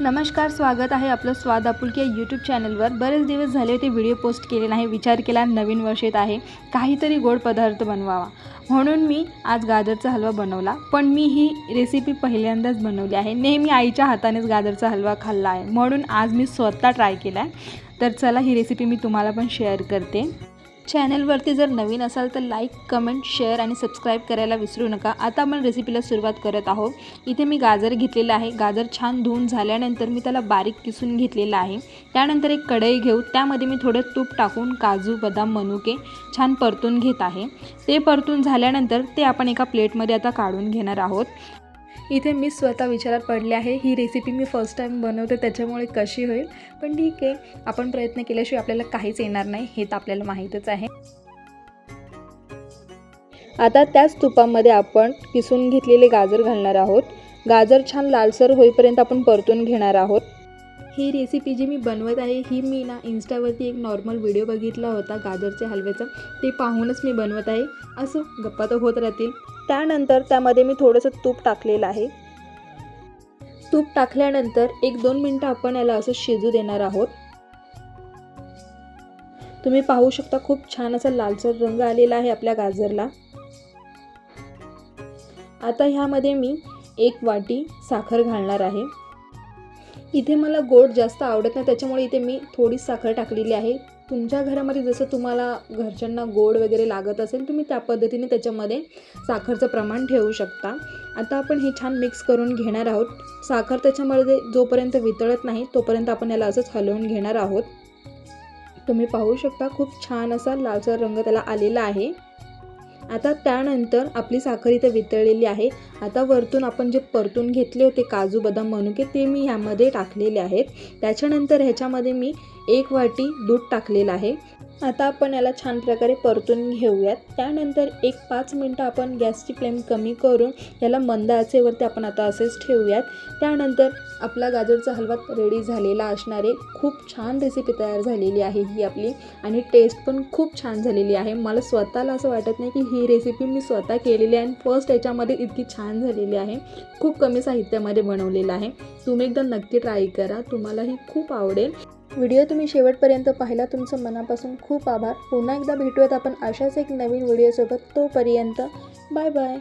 नमस्कार स्वागत आहे आपलं स्वाद आपुलकी या यूट्यूब चॅनलवर बरेच दिवस झाले होते व्हिडिओ पोस्ट केले नाही विचार केला नवीन वर्ष येत आहे. काहीतरी गोड पदार्थ बनवावा. म्हणून मी आज गाजरचा हलवा बनवला. पण मी ही रेसिपी पहिल्यांदाच बनवली आहे. नेहमी आईच्या हातानेच गाजरचा हलवा खाल्ला आहे. म्हणून आज मी स्वतः ट्राय केला आहे तर चला ही रेसिपी मी तुम्हाला पण शेअर करते. चॅनलवरती जर नवीन असाल तर लाईक कमेंट शेअर आणि सबस्क्राईब करायला विसरू नका. आता आपण रेसिपीला सुरुवात करत आहोत. इथे मी गाजर घेतलेलं आहे. गाजर छान धुवून झाल्यानंतर मी त्याला बारीक किसून घेतलेलं आहे. त्यानंतर एक कढई घेऊ. त्यामध्ये मी थोडं तूप टाकून काजू बदाम मनुके छान परतून घेत आहे. ते परतून झाल्यानंतर ते आपण एका प्लेटमध्ये आता काढून घेणार आहोत. इथे मी स्वतः विचारात पडले आहे. ही रेसिपी मी फर्स्ट टाईम बनवते त्याच्यामुळे कशी होईल? पण ठीक आहे. आपण प्रयत्न केल्याशिवाय आपल्याला काहीच येणार नाही हे तर आपल्याला माहीतच आहे. आता त्याच तुपामध्ये आपण किसून घेतलेले गाजर घालणार आहोत. गाजर छान लालसर होईपर्यंत आपण परतून घेणार आहोत. ही रेसिपी जी मी बनवत आहे ही मी ना इन्स्टावरती एक नॉर्मल व्हिडिओ बघितला होता गाजरच्या हलव्याचा. ते पाहूनच मी बनवत आहे. असं गप्पा तर होत राहतील. त्यानंतर त्यामध्ये मी थोडंसं तूप टाकलेलं आहे. तूप टाकल्यानंतर एक दोन मिनटं आपण याला असं शिजू देणार आहोत. तुम्ही पाहू शकता खूप छान असा लालसर रंग आलेला आहे आपल्या गाजरला. आता ह्यामध्ये मी एक वाटी साखर घालणार आहे. इथे मला गोड जास्त आवडत नाही त्याच्यामुळे इथे मी थोडी साखर टाकलेली आहे. तुमच्या घरामध्ये जसं तुम्हाला घरच्यांना गोड वगैरे लागत असेल तुम्ही त्या पद्धतीने त्याच्यामध्ये साखरचं प्रमाण ठेवू शकता. आता आपण हे छान मिक्स करून घेणार आहोत. साखर त्याच्यामध्ये जोपर्यंत वितळत नाही तोपर्यंत आपण याला असंच हलवून घेणार आहोत. तुम्ही पाहू शकता खूप छान असा लालसर रंग त्याला आलेला आहे. आता त्यानंतर आपली साखर इथे वितळलेली आहे. आता वरतून आपण जे परतून घेतले होते काजू बदाम मनुके ते मी ह्यामध्ये टाकलेले आहेत. त्याच्यानंतर ह्याच्यामध्ये मी एक वाटी दूध टाकलेलं आहे. आता आपण याला छान प्रकारे परतून घेऊयात. त्यानंतर एक पाच मिनटं आपण गॅसची फ्लेम कमी करून याला मंद आचेवरती आपण आता असेच ठेवूयात. त्यानंतर आपला गाजरचा हलवा रेडी झालेला असणारे खूप छान रेसिपी तयार झालेली आहे ही आपली आणि टेस्ट पण खूप छान झालेली आहे. मला स्वतःला असं वाटत नाही की ही रेसिपी मी स्वतः केलेली आहे आणि फर्स्ट याच्यामध्ये इतकी छान झालेली आहे. खूप कमी साहित्यामध्ये बनवलेलं आहे. तुम्ही एकदा नक्की ट्राय करा. तुम्हालाही खूप आवडेल. व्हिडिओ तुम्ही शेवटपर्यंत पाहिला तुमचं मनापासून खूप आभार. पुन्हा एकदा भेटूयात आपण अशाच एक नवीन व्हिडिओसोबत. तोपर्यंत बाय बाय.